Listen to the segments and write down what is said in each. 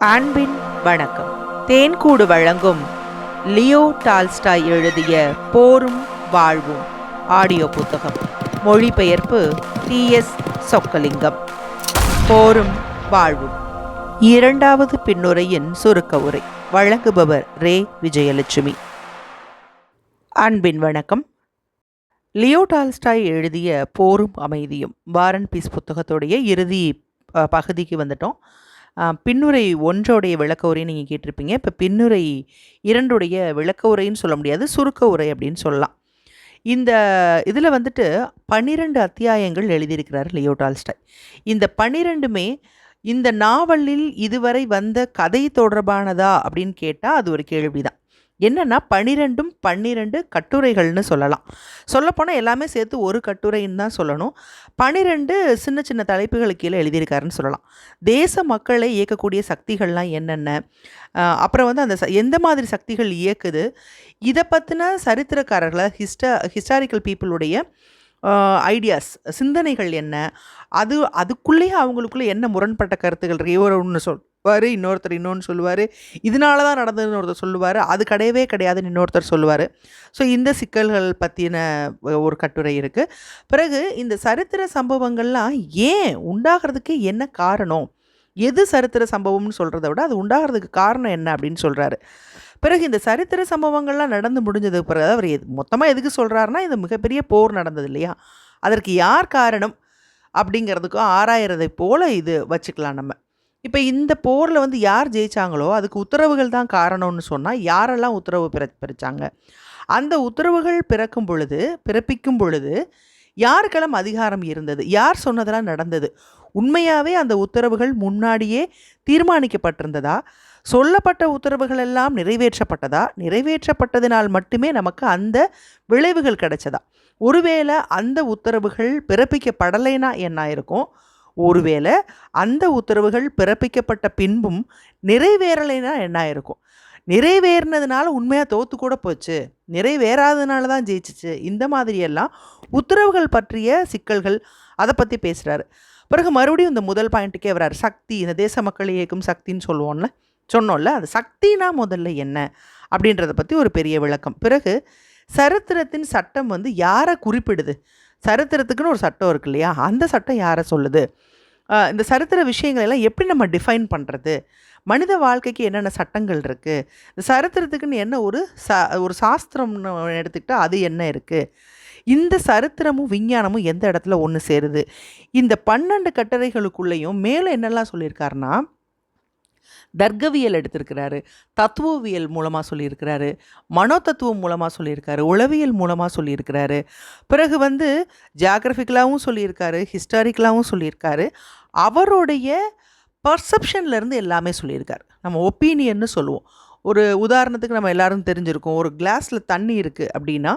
அன்பின் வணக்கம். தேன்கூடு வழங்கும் லியோ டால்ஸ்டாய் எழுதிய போரும் வாழ்வும் ஆடியோ புத்தகம். மொழிபெயர்ப்பு டி எஸ் சொக்கலிங்கம். போரும் வாழ்வும். இரண்டாவது பின்னுரையின் சுருக்க உரை. வழங்குபவர் ரே. விஜயலட்சுமி. அன்பின் வணக்கம். லியோ டால்ஸ்டாய் எழுதிய போரும் அமைதியும் வாரன் பீஸ் புத்தகத்துடைய இறுதி பகுதிக்கு வந்துட்டோம். பின்னுரை ஒன்றோடைய விளக்க உரையை நீங்கள் கேட்டிருப்பீங்க. இப்போ பின்னுரை இரண்டுடைய விளக்க உரைன்னு சொல்ல முடியாது. சுருக்க உரை அப்படின்னு சொல்லலாம். இந்த இதில் வந்துட்டு பன்னிரெண்டு அத்தியாயங்கள் எழுதியிருக்கிறார் லியோ டால்ஸ்டாய். இந்த பன்னிரெண்டுமே இந்த நாவலில் இதுவரை வந்த கதை தொடர்பானதா அப்படின்னு கேட்டால் அது ஒரு கேள்விதான். என்னென்னா பன்னிரெண்டும் பன்னிரெண்டு கட்டுரைகள்னு சொல்லலாம். சொல்லப்போனால் எல்லாமே சேர்த்து ஒரு கட்டுரைன்னு தான் சொல்லணும். பன்னிரெண்டு சின்ன சின்ன தலைப்புகளுக்கு கீழே எழுதியிருக்காருன்னு சொல்லலாம். தேச மக்களை இயக்கக்கூடிய சக்திகள்லாம் என்னென்ன? அப்புறம் வந்து அந்த ச- எந்த மாதிரி சக்திகள் இயக்குது? இதை பற்றின சரித்திரக்காரர்களை ஹிஸ்டா ஹிஸ்டாரிக்கல் பீப்புளுடைய ஐடியாஸ் சிந்தனைகள் என்ன? அது அதுக்குள்ளேயே அவங்களுக்குள்ளே என்ன முரண்பட்ட கருத்துகள் இருக்கு? இவர் ஒன்று சொல் சொல்லுவார் இன்னொருத்தர் இன்னொன்று சொல்லுவார். இதனால தான் நடந்ததுன்னு ஒருத்தர் சொல்லுவார். அது கிடையவே கிடையாதுன்னு இன்னொருத்தர் சொல்லுவார். ஸோ இந்த சிக்கல்கள் பற்றின ஒரு கட்டுரை இருக்குது பிறகு இந்த சரித்திர சம்பவங்கள்லாம் ஏன் உண்டாகிறதுக்கு என்ன காரணம்? எது சரித்திர சம்பவம்னு சொல்கிறத விட அது உண்டாகிறதுக்கு காரணம் என்ன அப்படின்னு சொல்கிறாரு பிறகு இந்த சரித்திர சம்பவங்கள்லாம் நடந்து முடிஞ்சதுக்கு பிறகு அவர் எது மொத்தமாக எதுக்கு சொல்கிறாருன்னா இது மிகப்பெரிய போர் நடந்தது இல்லையா? அதற்கு யார் காரணம்? அப்படிங்கிறதுக்கும் ஆராயறதை போல் இது வச்சுக்கலாம் நம்ம. இப்போ இந்த போரில் வந்து யார் ஜெயிச்சாங்களோ அதுக்கு உத்தரவுகள் தான் காரணம்னு சொன்னால் யாரெல்லாம் உத்தரவு பிற பிறச்சாங்க? அந்த உத்தரவுகள் பிறக்கும் பொழுது பிறப்பிக்கும் பொழுது யாருக்கெல்லாம் அதிகாரம் இருந்தது? யார் சொன்னதெல்லாம் நடந்தது? உண்மையாகவே அந்த உத்தரவுகள் முன்னாடியே தீர்மானிக்கப்பட்டிருந்ததா? சொல்லப்பட்ட உத்தரவுகள் எல்லாம் நிறைவேற்றப்பட்டதா? நிறைவேற்றப்பட்டதினால் மட்டுமே நமக்கு அந்த விளைவுகள் கிடைச்சதா? ஒருவேளை அந்த உத்தரவுகள் பிறப்பிக்கப்படலைன்னா என்ன இருக்கும் ஒருவேளை அந்த உத்தரவுகள் பிறப்பிக்கப்பட்ட பின்பும் நிறைவேறலைன்னா என்ன இருக்கும் நிறைவேறினதுனால உண்மையாக தோத்து கூட போச்சு. நிறைவேறாததுனால தான் ஜெயிச்சிச்சு. இந்த மாதிரியெல்லாம் உத்தரவுகள் பற்றிய சிக்கல்கள் அதை பற்றி பேசுகிறாரு பிறகு மறுபடியும் இந்த முதல் பாயிண்ட்டுக்கே வர்றாரு சக்தி இந்த தேச மக்களை இயக்கும் சக்தின்னு சொல்லுவோம்ல சொன்னோம்ல அது சக்தினா முதல்ல என்ன? அப்படின்றத பற்றி ஒரு பெரிய விளக்கம். பிறகு சரித்திரத்தின் சட்டம் வந்து யாரை குறிப்பிடுது? சரித்திரத்துக்குன்னு ஒரு சட்டம் இருக்கு இல்லையா? அந்த சட்டம் யாரை சொல்லுது? இந்த சரித்திர விஷயங்களை எல்லாம் எப்படி நம்ம டிஃபைன் பண்ணுறது மனித வாழ்க்கைக்கு என்னென்ன சட்டங்கள் இருக்குது இந்த சரித்திரத்துக்குன்னு என்ன ஒரு சா ஒரு சாஸ்திரம்னு எடுத்துக்கிட்டால் அது என்ன இருக்குது இந்த சரித்திரமும் விஞ்ஞானமும் எந்த இடத்துல ஒன்று சேருது? இந்த பன்னெண்டு கட்டுரைகளுக்குள்ளேயும் மேலே என்னெல்லாம் சொல்லியிருக்காருன்னா தர்க்கவியல் எடுத்திருக்கிறாரு. தத்துவவியல் மூலமாக சொல்லியிருக்கிறாரு. மனோதத்துவம் மூலமாக சொல்லியிருக்காரு. உளவியல் மூலமாக சொல்லியிருக்கிறாரு. பிறகு வந்து ஜியாகிரபிக்கலாகவும் சொல்லியிருக்காரு. ஹிஸ்டாரிக்கலாகவும் சொல்லியிருக்காரு. அவருடைய பர்செப்ஷன்லேருந்து எல்லாமே சொல்லியிருக்காரு. நம்ம ஒப்பீனியன்னு சொல்லுவோம். ஒரு உதாரணத்துக்கு நம்ம எல்லாரும் தெரிஞ்சிருக்கோம். ஒரு கிளாஸில் தண்ணி இருக்குது அப்படின்னா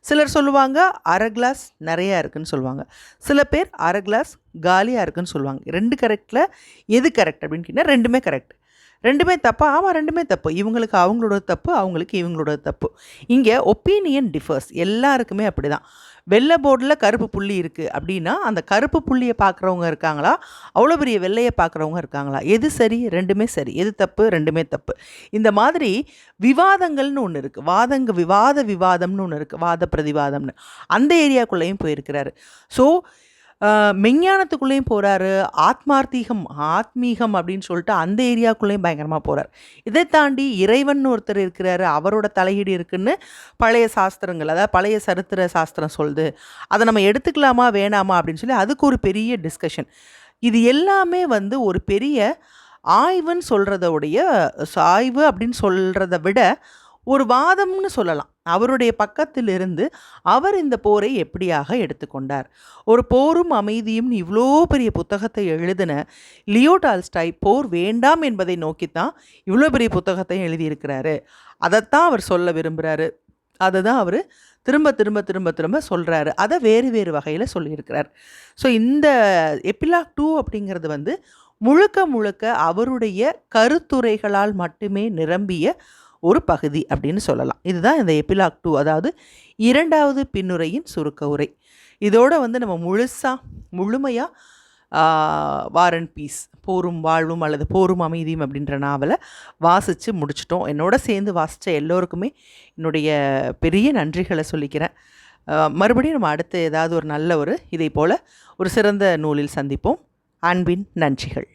சிலர் சொல்லுவாங்க அரை கிளாஸ் நிறையா இருக்குதுன்னு சொல்லுவாங்க. சில பேர் அரை கிளாஸ் காலியாக இருக்குன்னு சொல்லுவாங்க. ரெண்டு கரெக்டில் எது கரெக்ட் அப்படின்னு கேட்டால் ரெண்டுமே கரெக்ட் ரெண்டுமே தப்பு. ஆமாம் ரெண்டுமே தப்பு. இவங்களுக்கு அவங்களோட தப்பு அவங்களுக்கு இவங்களோட தப்பு. இங்கே ஒப்பீனியன் டிஃபர்ஸ் எல்லாருக்குமே அப்படி தான் வெள்ளை போர்டில் கருப்பு புள்ளி இருக்குது அப்படின்னா அந்த கருப்பு புள்ளியை பார்க்குறவங்க இருக்காங்களா? அவ்வளோ பெரிய வெள்ளையை பார்க்குறவங்க இருக்காங்களா? எது சரி? ரெண்டுமே சரி. எது தப்பு? ரெண்டுமே தப்பு. இந்த மாதிரி விவாதங்கள்னு ஒன்று இருக்குது வாதங்க விவாத விவாதம்னு ஒன்று இருக்குது வாத பிரதிவாதம்னு. அந்த ஏரியாக்குள்ளேயும் போயிருக்கிறாரு. ஸோ மெஞ்ஞானத்துக்குள்ளேயும் போகிறாரு ஆத்மார்த்தீகம் ஆத்மீகம் அப்படின்னு சொல்லிட்டு அந்த ஏரியாக்குள்ளேயும் பயங்கரமாக போகிறார் இதை தாண்டி இறைவன் ஒருத்தர் இருக்கிறாரு. அவரோட தலையீடு இருக்குன்னு பழைய சாஸ்திரங்கள் அதாவது பழைய சரித்திர சாஸ்திரம் சொல்லுது. அதை நம்ம எடுத்துக்கலாமா வேணாமா அப்படின்னு சொல்லி அதுக்கு ஒரு பெரிய டிஸ்கஷன் இது எல்லாமே வந்து ஒரு பெரிய ஆய்வுன்னு சொல்கிறதோடைய ஆய்வு அப்படின்னு சொல்கிறத விட ஒரு வாதம்னு சொல்லலாம். அவருடைய பக்கத்திலிருந்து அவர் இந்த போரை எப்படியாக எடுத்துக்கொண்டார்? ஒரு போரும் அமைதியும் இவ்வளோ பெரிய புத்தகத்தை எழுதின லியோ டால்ஸ்டாய் போர் வேண்டாம் என்பதை நோக்கித்தான் இவ்வளோ பெரிய புத்தகத்தை எழுதியிருக்கிறாரு. அதைத்தான் அவர் சொல்ல விரும்புகிறாரு அதை தான் அவர் திரும்ப திரும்ப திரும்ப திரும்ப சொல்கிறாரு அதை வேறு வேறு வகையில் சொல்லியிருக்கிறார். ஸோ இந்த எப்பிலாக் டூ அப்படிங்கிறது வந்து முழுக்க முழுக்க அவருடைய கருத்துரைகளால் மட்டுமே நிரம்பிய ஒரு பகுதி அப்படின்னு சொல்லலாம். இதுதான் இந்த எபிலாக் டூ அதாவது இரண்டாவது பின்னுரையின் சுருக்க உரை. இதோட வந்து நம்ம முழுசாக முழுமையாக வார் அண்ட் பீஸ் போரும் வாழ்வும் அல்லது போரும் அமைதியும் அப்படின்ற நாவலை வாசித்து முடிச்சிட்டோம். என்னோட சேர்ந்து வாசித்த எல்லோருக்குமே என்னுடைய பெரிய நன்றிகளை சொல்லிக்கிறேன். மறுபடியும் நம்ம அடுத்து ஏதாவது ஒரு நல்ல ஒரு இதை போல் ஒரு சிறந்த நூலில் சந்திப்போம். அன்பின் நன்றிகள்.